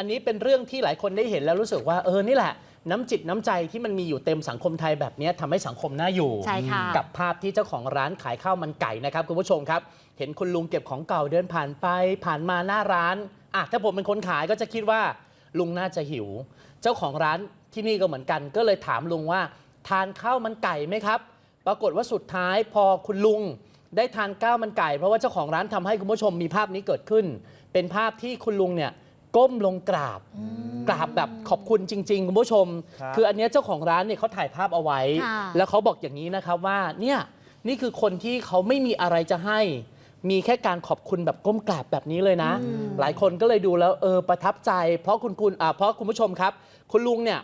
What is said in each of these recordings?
อันนี้เป็นเรื่องที่หลายคนได้เห็นแล้วรู้สึกว่าเออนี่แหละน้ำจิตน้ำใจที่มันมีอยู่เต็มสังคมไทยแบบเนี้ยทำให้สังคมน่าอยู่ ใช่ค่ะ กับภาพที่เจ้าของร้านขายข้าวมันไก่นะครับคุณผู้ชมครับ เห็นคุณลุงเก็บของเก่าเดินผ่านไป ผ่านมาหน้าร้านอะถ้าผมเป็นคนขายก็จะคิดว่า ลุงน่าจะหิว เจ้าของร้านที่นี่ก็เหมือนกัน ก็เลยถามลุงว่า ทานข้าวมันไก่ไหมครับ ปรากฏว่าสุดท้ายพอคุณลุงได้ทานข้าวมันไก่ เพราะว่าเจ้าของร้านทำให้คุณผู้ชมมีภาพนี้เกิดขึ้น เป็นภาพที่คุณลุงเนี่ย ก้มลงกราบ กราบแบบขอบคุณจริง ๆ คุณผู้ชม ครับคืออันเนี้ยเจ้าของร้านเนี่ยเขาถ่ายภาพเอาไว้ ค่ะ แล้วเขาบอกอย่างนี้นะครับว่าเนี่ยนี่คือคนที่เขาไม่มีอะไรจะให้ มีแค่การขอบคุณแบบก้มกราบแบบนี้เลยนะอืมหลายคนก็เลยดูแล้วเออประทับใจ เพราะคุณคุณอ่าเพราะคุณผู้ชมครับ คุณลุงเนี่ย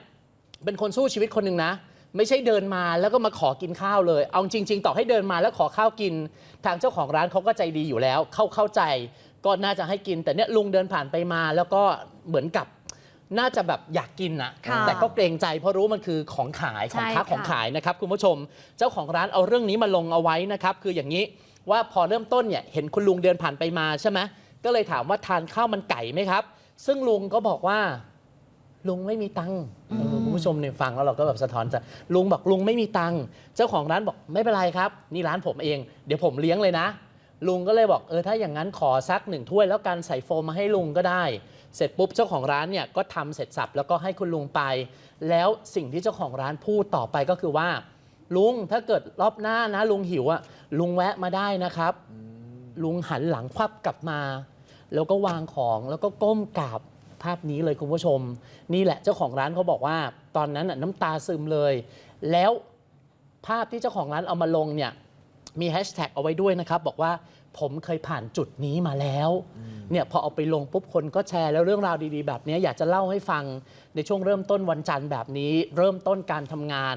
เป็นคนสู้ชีวิตคนหนึ่งนะ ไม่ใช่เดินมาแล้วก็มาขอกินข้าวเลย เอาจริง ๆ ต่อให้เดินมาแล้วขอข้าวกิน ทางเจ้าของร้านเขาก็ใจดีอยู่แล้ว เข้าเข้าใจ ก็น่าจะให้กินแต่เนี่ยลุงเดินผ่านไปมาแล้วก็เหมือนกับน่าจะแบบอยากกินนะค่ะแต่ก็เกรงใจเพราะรู้มันคือของขายของใช่ค้าค่ะ ของขายนะครับคุณผู้ชม เจ้าของร้านเอาเรื่องนี้มาลงเอาไว้นะครับ คืออย่างนี้ว่าพอเริ่มต้นเนี่ยเห็นคุณลุงเดินผ่านไปมาใช่ไหมก็เลยถามว่าทานข้าวมันไก่ไหมครับ ซึ่งลุงก็บอกว่า ลุงไม่มีตังค์เออคุณผู้ชมเนี่ยฟังแล้วเราก็แบบสะท้อนใจลุงบอกลุงไม่มีตังค์เจ้าของร้านบอกไม่เป็นไรครับ นี่ร้านผมเอง เดี๋ยวผมเลี้ยงเลยนะ ลุงก็เลยบอกเออถ้าอย่างนั้นขอสักหนึ่งถ้วยแล้วกันใส่โฟมมาให้ลุงก็ได้ เสร็จปุ๊บเจ้าของร้านเนี่ยก็ทำเสร็จสับแล้วก็ให้คุณลุงไป แล้วสิ่งที่เจ้าของร้านพูดต่อไปก็คือว่า ลุงถ้าเกิดรอบหน้านะ ลุงหิวอะลุงแวะมาได้นะครับ ลุงหันหลังควับกลับมา แล้วก็วางของแล้วก็ก้มกราบภาพนี้เลยคุณผู้ชม นี่แหละเจ้าของร้านเขาบอกว่า ตอนนั้นน่ะน้ำตาซึมเลย แล้วภาพที่เจ้าของร้านเอามาลงเนี่ย มีแฮชแท็กเอาไว้ด้วยนะครับ บอกว่าผมเคยผ่านจุดนี้มาแล้วเนี่ยพอเอาไปลงปุ๊บคนก็แชร์แล้วเรื่องราวดีๆ แบบนี้อยากจะเล่าให้ฟังในช่วงเริ่มต้นวันจันทร์แบบนี้ เริ่มต้นการทำงาน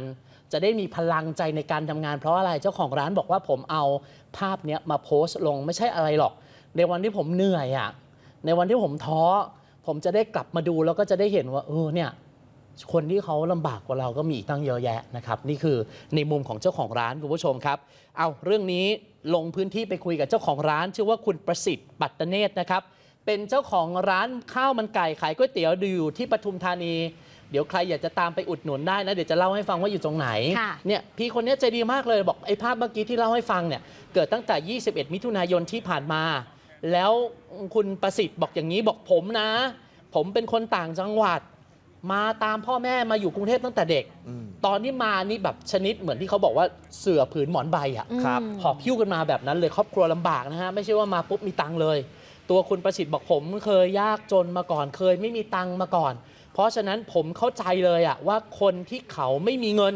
จะได้มีพลังใจในการทำงาน เพราะอะไรเจ้าของร้านบอกว่าผมเอาภาพเนี้ยมาโพสต์ลงไม่ใช่อะไรหรอก ในวันที่ผมเหนื่อยอะ่ะในวันที่ผมท้อผมจะได้กลับมาดูแล้วก็จะได้เห็นว่าเออเนี่ย คนที่เขาลำบากกว่าเราก็มีอีกตั้งเยอะแยะนะครับ นี่คือในมุมของเจ้าของร้านคุณผู้ชมครับ เอาเรื่องนี้ลงพื้นที่ไปคุยกับเจ้าของร้าน ชื่อว่าคุณประสิทธิ์ปัตตเนตรนะครับ เป็นเจ้าของร้านข้าวมันไก่ขายก๋วยเตี๋ยวอยู่ที่ปทุมธานี เดี๋ยวใครอยากจะตามไปอุดหนุนได้นะ เดี๋ยวจะเล่าให้ฟังว่าอยู่ตรงไหน ค่ะ เนี่ยพี่คนนี้ใจดีมากเลยบอกไอ้ภาพเมื่อกี้ที่เล่าให้ฟังเนี่ยเกิดตั้งแต่ 21 มิถุนายนที่ผ่านมา แล้วคุณประสิทธิ์บอกอย่างนี้บอกผมนะ ผมเป็นคนต่างจังหวัด มาตามพ่อแม่มาอยู่กรุงเทพตั้งแต่เด็ก อืม ตอนนี้มานี่แบบชนิดเหมือนที่เขาบอกว่าเสือผืนหมอนใบอะครับ หอบพิ้วกันมาแบบนั้นเลยครอบครัวลำบากนะฮะ ไม่ใช่ว่ามาปุ๊บมีตังค์เลย ตัวคุณประสิทธิ์บอกผมเคยยากจนมาก่อนเคยไม่มีตังค์มาก่อน เพราะฉะนั้นผมเข้าใจเลยอะว่าคนที่เขาไม่มีเงิน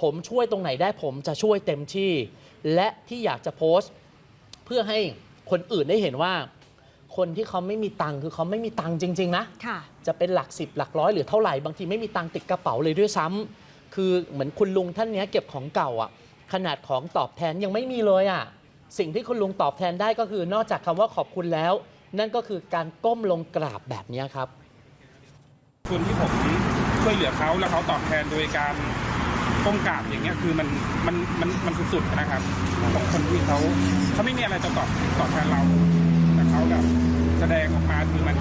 ผมช่วยตรงไหนได้ผมจะช่วยเต็มที่ และที่อยากจะโพสต์ เพื่อให้คนอื่นได้เห็นว่า คนที่เขาไม่มีตังค์คือเขาไม่มีตังค์จริง ๆ นะค่ะจะเป็นหลักสิบหลักร้อยหรือเท่าไหร่ บางทีไม่มีตังค์ติดกระเป๋าเลยด้วยซ้ำคือเหมือนคุณลุงท่านเนี้ยเก็บของเก่าอะขนาดของตอบแทนยังไม่มีเลยอะสิ่งที่คุณลุงตอบแทนได้ก็คือนอกจากคำว่าขอบคุณแล้ว นั่นก็คือการก้มลงกราบแบบเนี้ยครับคนที่ผมช่วยเหลือเขาแล้วเขาตอบแทนโดยการก้มกราบอย่างเงี้ยคือมันมันมันมันสุดๆนะครับของคนที่เขาเขาไม่มีอะไรจะตอบตอบแทนเราแต่เขาแบบ แสดงออกมาคือมัน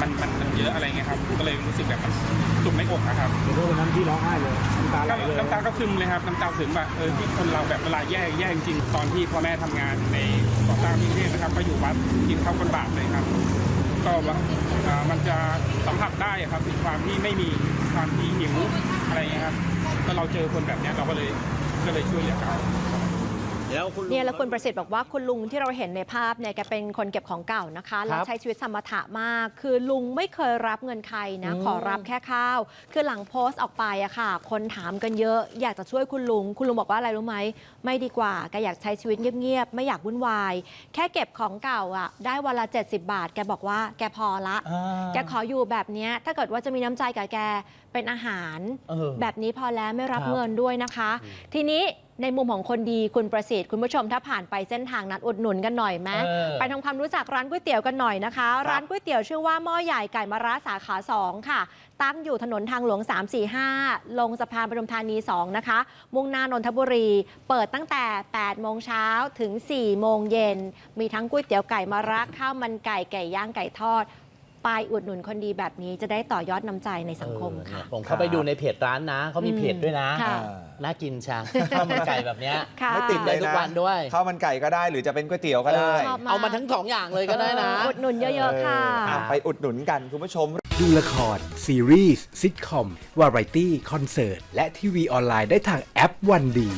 มันมันมันเยอะอะไรเงี้ยครับ ก็เลยรู้สึกแบบมันจุกไม่อกนะครับเดี๋ยววันนั้นพี่ร้องไห้เลยน้ำตาไหลก็เลยน้ำตาก็ซึมเลยครับน้ำตาซึมแบบเออที่คนเราแบบเวลาแย่แย่จริงๆตอนที่พ่อแม่ทำงานในก่อสร้างที่กรุงเทพนะครับ ก็อยู่วัดกินข้าวคนบาทเลยครับ ก็ว่าอ่ามันจะสัมผัสได้อะครับถึงความที่ไม่มีความที่หิวอะไรเงี้ยครับก็เราเจอคนแบบเนี้ยเราก็เลยก็เลยช่วยเหลือเขาแล้วคุณลุง เนี่ยแล้วคุณประสิทธิ์บอกว่าคุณลุงที่เราเห็นในภาพเนี่ยแกเป็นคนเก็บของเก่านะคะแล้วใช้ชีวิตสมถะมาก คือลุงไม่เคยรับเงินใครนะอืมขอรับแค่ข้าว คือหลังโพสต์ออกไปอะค่ะ คนถามกันเยอะ อยากจะช่วยคุณลุง คุณลุงบอกว่าอะไรรู้ไหมไม่ดีกว่าแกอยากใช้ชีวิตเงียบๆไม่อยากวุ่นวายแค่เก็บของเก่าอะได้วันละ70 บาท แกบอกว่าแกพอละ แกขออยู่แบบเนี้ยถ้าเกิดว่าจะมีน้ำใจกับแกเป็นอาหารเออแบบนี้พอแล้วไม่รับครับเงินด้วยนะคะ ทีนี้ในมุมของคนดีคุณประสิทธิ์คุณผู้ชมถ้าผ่านไปเส้นทางนั้นอุดหนุนกันหน่อยไหมเออไปทำความรู้จักร้านก๋วยเตี๋ยวกันหน่อยนะคะ ร้านก๋วยเตี๋ยวชื่อว่าหม้อใหญ่ไก่มะระสาขา 2 ค่ะ ตั้งอยู่ถนนทางหลวง 345 ลงสะพานปทุมธานี 2 นะคะ มุ่งหน้านนทบุรี เปิดตั้งแต่ 8 โมงเช้าถึง 4 โมงเย็น มีทั้งก๋วยเตี๋ยวไก่มะระข้าวมันไก่ไก่ย่างไก่ทอด ไปอุดหนุนคนดีแบบนี้จะได้ต่อยอดน้ำใจในสังคมเออค่ะเนี่ยผมเข้าไปดูในเพจร้านนะเขามีเพจด้วยนะค่ะอ่าน่ากินชาข้าวมันไก่แบบเนี้ย ค่ะ ไม่ติดเลได้ยทุกนะวันด้วย ข้าวมันไก่ก็ได้ หรือจะเป็นก๋วยเตี๋ยวก็ได้ชอบเอามาทั้งสองอย่างเลยก็ได้นะ อุดหนุนเยอะๆค่ะเอออ่ไปอุดหนุนกันคุณผู้ชม ดูละคร ซีรีส์ซิทคอม วาไรตี้ คอนเสิร์ต และทีวีออนไลน์ได้ทางแอปวันดี